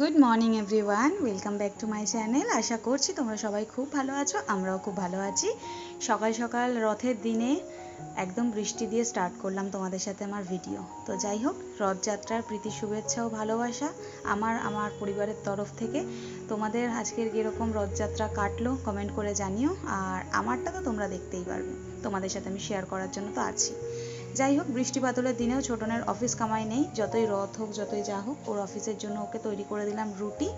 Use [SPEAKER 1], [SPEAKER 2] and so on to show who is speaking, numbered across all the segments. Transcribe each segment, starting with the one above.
[SPEAKER 1] Good morning everyone welcome back to my channel আশা করছি তোমরা সবাই খুব ভালো আছো, আমরাও খুব ভালো আছি। সকাল সকাল রথের দিনে একদম বৃষ্টি দিয়ে স্টার্ট করলাম তোমাদের সাথে আমার ভিডিও তো যাই হোক, রথযাত্রার প্রীতি, শুভেচ্ছা ও ভালোবাসা আমার আমার পরিবারের তরফ থেকে। তোমাদের আজকের কীরকম রথযাত্রা কাটলো কমেন্ট করে জানিও, আর আমারটা তো তোমরা দেখতেই পারবে। তোমাদের সাথে আমি শেয়ার করার জন্য তো আছি। যাই হোক বৃষ্টি বাদলের দিনেও ছোটনের অফিস কামাই নেই। যতই রথ হোক, যতই যা হোক, ওর অফিসের জন্য ওকে তৈরি করে দিলাম রুটি,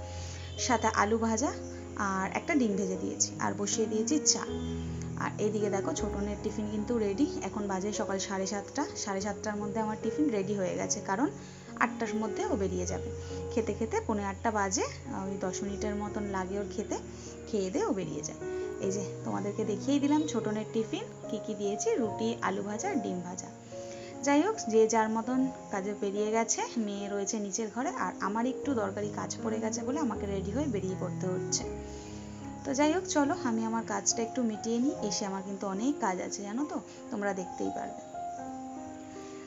[SPEAKER 1] সাথে আলু ভাজা আর একটা ডিম ভেজে দিয়েছি আর বসিয়ে দিয়েছি চা। আর এদিকে দেখো, ছোটনের টিফিন কিন্তু রেডি এখন বাজে সকাল সাড়ে সাতটা। সাড়ে সাতটার মধ্যে আমার টিফিন রেডি হয়ে গেছে, কারণ আটটার মধ্যে ও বেরিয়ে যাবে। খেতে খেতে পৌনে আটটা বাজে, ওই দশ মিনিটের মতন লাগে ওর খেতে। খেয়ে দিয়ে ও বেরিয়ে যায়। এই যে তোমাদেরকে দেখিয়েই দিলাম ছোটনের টিফিন, কি কি দিয়েছি? রুটি, আলু ভাজা আর ডিম ভাজা। যাই হোক, যে যার মতন কাজে বেরিয়ে গেছে, মেয়ে রয়েছে নিচের ঘরে, আর আমার একটু দরকারি কাজ পড়ে গেছে বলে আমাকে রেডি হয়ে বেরিয়ে পড়তে হচ্ছে। তো যাই হোক, চলো, আমি আমার কাজটা একটু মিটিয়ে নিই, এসে আমার কিন্তু অনেক কাজ আছে, জানো তো? তোমরা দেখতেই পারবে।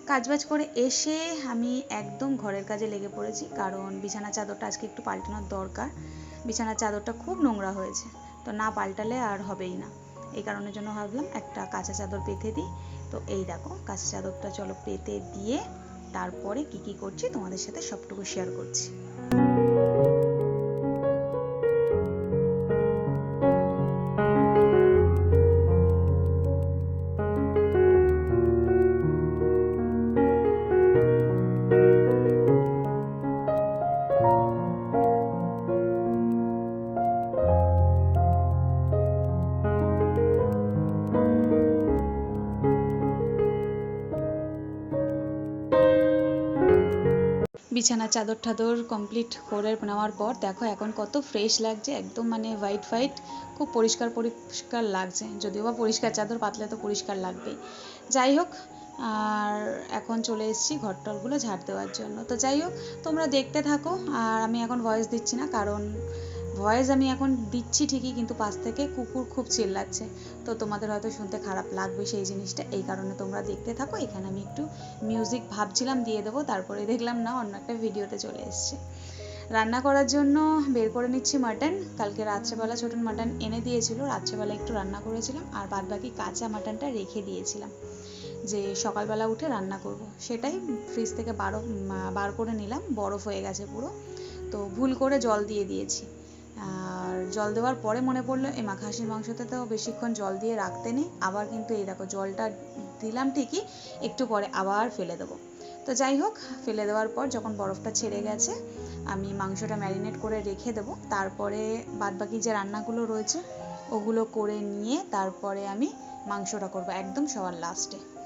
[SPEAKER 1] কাজবাজ করে এসে আমি একদম ঘরের কাজে লেগে পড়েছি, কারণ বিছানা চাদরটা আজকে একটু পাল্টানোর দরকার। বিছানার চাদরটা খুব নোংরা হয়েছে, তো না পাল্টালে আর হবেই না। এই কারণের জন্য ভাবলাম একটা কাঁচা চাদর পেতে দিই তো এই দেখো, কাঁচা চাদরটা চলো পেতে দিয়ে তারপরে কি কি করছি তোমাদের সাথে সবটুকু শেয়ার করছি। বিছানা চাদর টাদর কমপ্লিট করে নেওয়ার পর দেখো এখন কত ফ্রেশ লাগছে, একদম মানে হোয়াইট হোয়াইট খুব পরিষ্কার পরিষ্কার লাগছে। যদিও বা পরিষ্কার চাদর, পাতলে তো পরিষ্কার লাগবেই। যাই হোক, আর এখন চলে এসেছি ঘরটরগুলো ঝাড় দেওয়ার জন্য। তো যাই হোক, তোমরা দেখতে থাকো, আর আমি এখন ভয়েস দিচ্ছি না, কারণ ভয়েস আমি এখন দিচ্ছি ঠিকই, কিন্তু পাশ থেকে কুকুর খুব চিল্লাচ্ছে। তো তোমাদের হয়তো শুনতে খারাপ লাগবে সেই জিনিসটা। এই কারণে তোমরা দেখতে থাকো, এখানে আমি একটু মিউজিক ভাবছিলাম দিয়ে দেবো, তারপরে দেখলাম না, অন্য একটা ভিডিওতে চলে এসছে। রান্না করার জন্য বের করে নিচ্ছি মাটন কালকে রাত্রেবেলা ছোটন মাটন এনে দিয়েছিল, রাত্রেবেলা একটু রান্না করেছিলাম, আর বাদ বাকি কাঁচা মাটনটা রেখে দিয়েছিলাম, যে সকালবেলা উঠে রান্না করব। সেটাই ফ্রিজ থেকে বারো বার করে নিলাম, বরফ হয়ে গেছে পুরো। তো ভুল করে জল দিয়ে দিয়েছি। আর জল দেওয়ার পরে মনে পড়ল এই মাখা হাঁসির মাংসতে তো বেশিক্ষণ জল দিয়ে রাখতে নেই আবার কিন্তু এই দেখো জলটা দিলাম ঠিকই, একটু পরে আবার ফেলে দেবো। তো যাই হোক, ফেলে দেওয়ার পর যখন বরফটা ছেড়ে গেছে, আমি মাংসটা ম্যারিনেট করে রেখে দেবো। তারপরে বাদবাকি যে রান্নাগুলো রয়েছে, ওগুলো করে নিয়ে তারপরে আমি মাংসটা করব একদম সবার লাস্টে।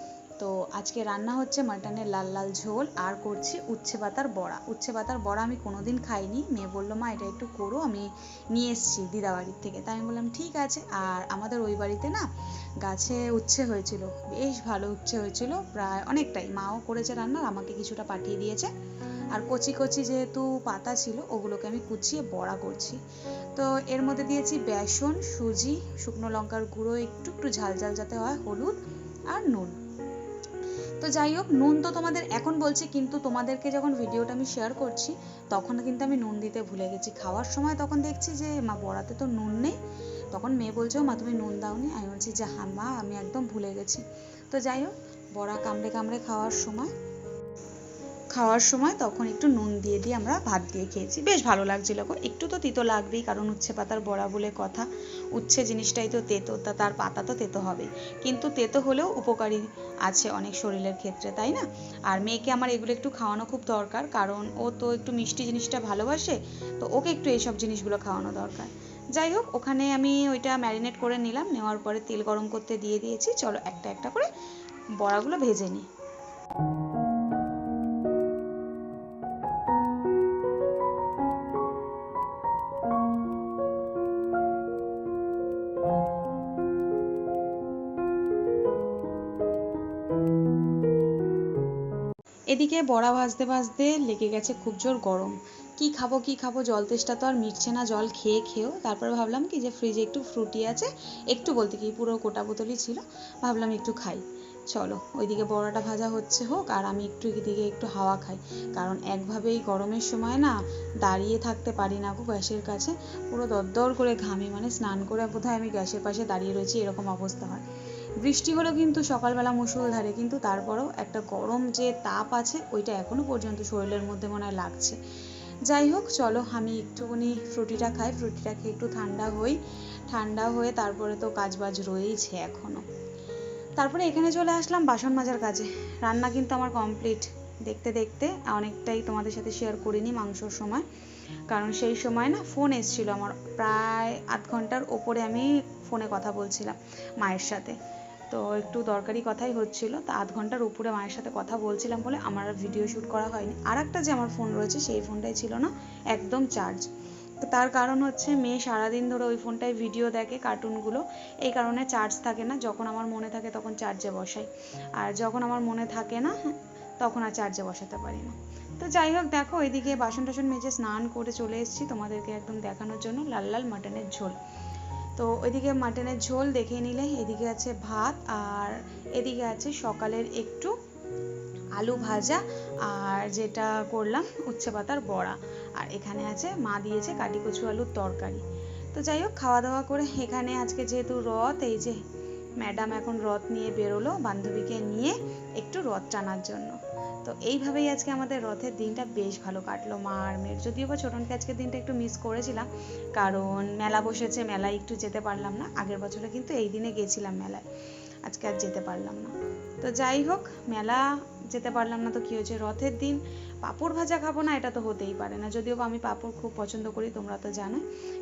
[SPEAKER 1] তো আজকে রান্না হচ্ছে মাটনের লাল লাল ঝোল, আর করছি উচ্ছে পাতার বড়া। উচ্ছে পাতার বড়া আমি কোনোদিন খাইনি। মেয়ে বলল, মা, এটা একটু করো, আমি নিয়ে এসেছি দিদাবাড়ির থেকে। তাই আমি বললাম, ঠিক আছে। আর আমাদের ওই বাড়িতে না গাছে উচ্ছে হয়েছিল, বেশ ভালো উচ্ছে হয়েছিল, প্রায় অনেকটাই। মাও করেছে রান্না আমাকে কিছুটা পাঠিয়ে দিয়েছে। আর কচি কচি যেহেতু পাতা ছিল, ওগুলোকে আমি কুচিয়ে বড়া করছি। তো এর মধ্যে দিয়েছি বেসন, সুজি, শুকনো লঙ্কার গুঁড়ো, একটু একটু ঝাল ঝাল যাতে হয়, হলুদ আর নুন। তো যাই হোক, নুন তো তোমাদের এখন বলছি, কিন্তু তোমাদেরকে যখন ভিডিওটা আমি শেয়ার করছি, তখন কিন্তু আমি নুন দিতে ভুলে গেছি। খাওয়ার সময় তখন দেখছি যে, মা, বড়াতে তো নুন নেই। তখন মেয়ে বলছে, মা, তুমি নুন দাওনি? আমি বলছি, যে হ্যাঁ মা, আমি একদম ভুলে গেছি। তো যাই হোক, বড়া কামড়ে কামড়ে খাওয়ার সময় খাওয়ার সময় তখন একটু নুন দিয়ে দিয়ে আমরা ভাত দিয়ে খেয়েছি। বেশ ভালো লাগছিল একটু তো তিতো লাগবেই, কারণ উচ্ছে পাতার বড়া বলে কথা। উচ্ছে জিনিসটাই তো তেতো, তা তার পাতা তো তেতো হবে কিন্তু তেতো হলেও উপকারী আছে অনেক শরীরের ক্ষেত্রে, তাই না? আর মেয়েকে আমার এগুলো একটু খাওয়ানো খুব দরকার, কারণ ও তো একটু মিষ্টি জিনিসটা ভালোবাসে, তো ওকে একটু এইসব জিনিসগুলো খাওয়ানো দরকার। যাই হোক, ওখানে আমি ওইটা ম্যারিনেট করে নিলাম, নেওয়ার পরে তেল গরম করতে দিয়ে দিয়েছি, চলো একটা একটা করে বড়াগুলো ভেজে নিই। এদিকে বড়া ভাজতে ভাজতে লেগে গেছে খুব জোর গরম। কি খাব কি খাব, জল তেষ্টা তো আর মিটছে না, জল খেয়ে খেয়েও। তারপরে ভাবলাম কি যে ফ্রিজে একটু ফ্রুটি আছে, একটু বলতে কি পুরো গোটা বোতলই ছিল, ভাবলাম একটু খাই। চলো, ওইদিকে বড়াটা ভাজা হচ্ছে হোক, আর আমি একটু এদিকে একটু হাওয়া খাই। কারণ একভাবেই গরমের সময় না দাঁড়িয়ে থাকতে পারি না গো গ্যাসের কাছে। পুরো দরদর করে ঘামে মানে স্নান করে বোধহয় আমি গ্যাসের পাশে দাঁড়িয়ে রয়েছি, এরকম অবস্থা হয়। বৃষ্টি হলেও কিন্তু সকালবেলা মুষলধারে কিন্তু তারপরেও একটা গরম যে তাপ আছে, ওইটা এখনও পর্যন্ত শরীরের মধ্যে মনে হয় লাগছে। যাই হোক, চলো আমি একটুখানি ফ্রুটিটা খাই, ফ্রুটিটা খেয়ে একটু ঠান্ডা হই। ঠান্ডা হয়ে তারপরে তো কাজবাজ রয়েইছে এখনও। তারপরে এখানে চলে আসলাম বাসন মাজার কাজে। রান্না কিন্তু আমার কমপ্লিট। দেখতে দেখতে অনেকটাই তোমাদের সাথে শেয়ার করিনি মাংসর সময়। কারণ সেই সময় না ফোন এসেছিল আমার। প্রায় আধ ঘণ্টার ওপরে আমি ফোনে কথা বলছিলাম মায়ের সাথে। তো একটু দরকারি কথাই হচ্ছিল। তা আধ ঘণ্টার উপরে মায়ের সাথে কথা বলছিলাম বলে আমার ভিডিও শ্যুট করা হয়নি। আর একটা যে আমার ফোন রয়েছে সেই ফোনটাই ছিল না, একদম চার্জ তো তার কারণ হচ্ছে মেয়ে সারাদিন ধরে ওই ফোনটায় ভিডিও দেখে কার্টুনগুলো এই কারণে চার্জ থাকে না, যখন আমার মনে থাকে তখন চার্জে বসাই। আর যখন আমার মনে থাকে না তখন আর চার্জে বসাতে পারি না। তো যাই হোক, দেখো ওইদিকে বাসন টাসন মেজে স্নান করে চলে এসেছি তোমাদেরকে একদম দেখানোর জন্য লাল লাল মাটনের ঝোল। তো ওইদিকে মাটনের ঝোল দেখে নিলে, এদিকে আছে ভাত আর এদিকে আছে সকালের একটু আলু ভাজা আর যেটা করলাম উচ্ছে পাতার বড়া। আর এখানে আছে, মা দিয়েছে কাটি কচু আলুর তরকারি। তো যাই হোক, খাওয়া দাওয়া করে এখানে আজকে যেহেতু রথ, এই যে ম্যাডাম এখন রথ নিয়ে বেরোলো বান্ধবীকে নিয়ে একটু রথ টানার জন্য। তো এইভাবেই আজকে আমাদের রথের দিনটা বেশ ভালো কাটলো মা আর মেয়ের। যদিও বা ছোটনকে আজকের দিনটা একটু মিস করেছিলাম, কারণ মেলা বসেছে, মেলায় একটু যেতে পারলাম না। আগের বছরে কিন্তু এই দিনে গেছিলাম মেলায়, আজকে আর যেতে পারলাম না। তো যাই হোক, মেলা যেতে পারলাম না, তো কি হয়েছে? রথের দিন পাঁপড় ভাজা খাব না, এটা তো হতেই পারে না। যদিও আমি পাঁপড় খুব পছন্দ করি, তোমরা তো জানো।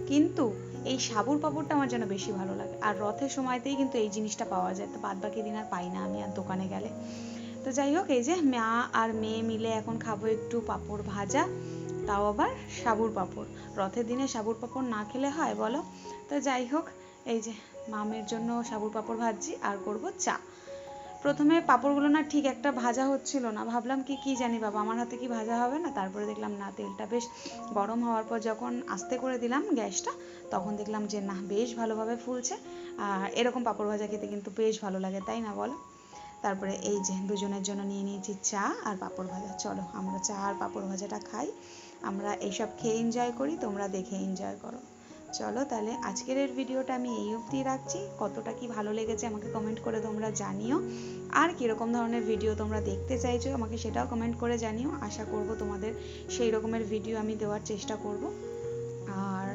[SPEAKER 1] কিন্তু এই সাবুর পাঁপড়টা আমার যেন বেশি ভালো লাগে। আর রথের সময়তেই কিন্তু এই জিনিসটা পাওয়া যায়। তো বাদ বাকি দিন আর পাই না আমি আর দোকানে গেলে। তো যাই হোক, এই যে মা আর মেয়ে মিলে এখন খাব একটু পাঁপড় ভাজা, তাও আবার সাবুর পাঁপড়। রথের দিনে সাবুর পাঁপড় না খেলে হয়, বলো? তো যাই হোক, এই যে মামের জন্য সাবুর পাঁপড় ভাজছি আর করব চা। প্রথমে পাঁপড়গুলো না ঠিক একটা ভাজা হচ্ছিল না। ভাবলাম কি কি জানি বাবা, আমার হাতে কি ভাজা হবে না? তারপরে দেখলাম, না, তেলটা বেশ গরম হওয়ার পর যখন আস্তে করে দিলাম গ্যাসটা, তখন দেখলাম যে, না, বেশ ভালোভাবে ফুলছে। আর এরকম পাঁপড় ভাজা খেতে কিন্তু বেশ ভালো লাগে, তাই না বলো? তারপরে এই যে, দুজনের জন্য নিয়ে নিয়েছি চা আর পাঁপড় ভাজা। চলো, আমরা চা আর পাঁপড় ভাজাটা খাই। আমরা এইসব খেয়ে এনজয় করি, তোমরা দেখে এনজয় করো। চলো তাহলে আজকের এর ভিডিওটা আমি এই অবধি রাখছি। কতটা কি ভালো লেগেছে আমাকে কমেন্ট করে তোমরা জানিও। আর কীরকম ধরনের ভিডিও তোমরা দেখতে চাইছো আমাকে সেটাও কমেন্ট করে জানিও। আশা করব তোমাদের সেই রকমের ভিডিও আমি দেওয়ার চেষ্টা করব। আর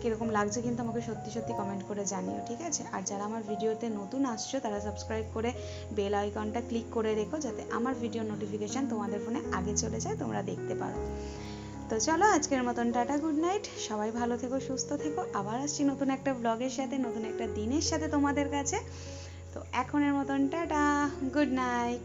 [SPEAKER 1] কীরকম লাগছে কিন্তু আমাকে সত্যি সত্যি কমেন্ট করে জানিও, ঠিক আছে? আর যারা আমার ভিডিওতে নতুন আসছো, তারা সাবস্ক্রাইব করে বেল আইকনটা ক্লিক করে রেখো যাতে আমার ভিডিও নোটিফিকেশান তোমাদের ফোনে আগে চলে যায়, তোমরা দেখতে পারো। তো চলো, আজকের মতন টাটা গুড নাইট সবাই ভালো থেকো, সুস্থ থেকো। আবার আসছি নতুন একটা ব্লগের সাথে, নতুন একটা দিনের সাথে তোমাদের কাছে। তো এখনের মতন টাটা গুড নাইট